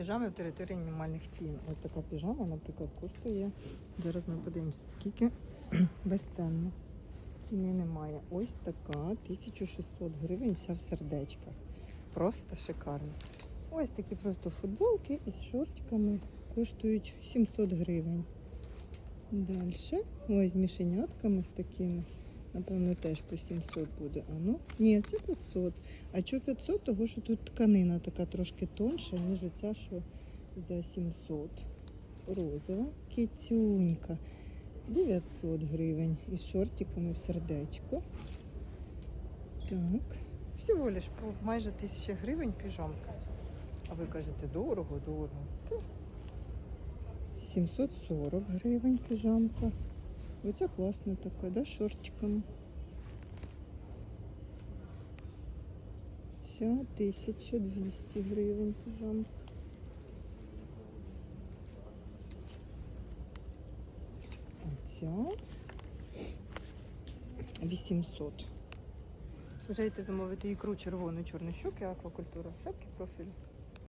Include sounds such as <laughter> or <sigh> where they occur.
Піжами в території мінімальних цін. Ось така піжама, наприклад, коштує. Зараз ми подивимося, скільки <clears throat> безцінно. Ціни немає. Ось така 1600 гривень, вся в сердечках. Просто шикарно. Ось такі просто футболки із шортиками коштують 700 гривень. Далі. Ось з мішенятками з такими. Напевно, теж по 700 буде. А ну, ні, це 500. А чого 500? Того, що тут тканина така трошки тонша, ніж оця, що за 700. Розова, кицюнька. 900 гривень із шортиками в сердечко. Так. Всього лиш по майже 1000 гривень піжамка. А ви кажете, дорого, дорого. Та 740 гривень піжамка. Оця класна така, да, з шортиками. Ця 1200 гривень піжамка. А ця 800. Бажаєте замовити ікру червону, чорну щуки, аквакультура, шапки профілю.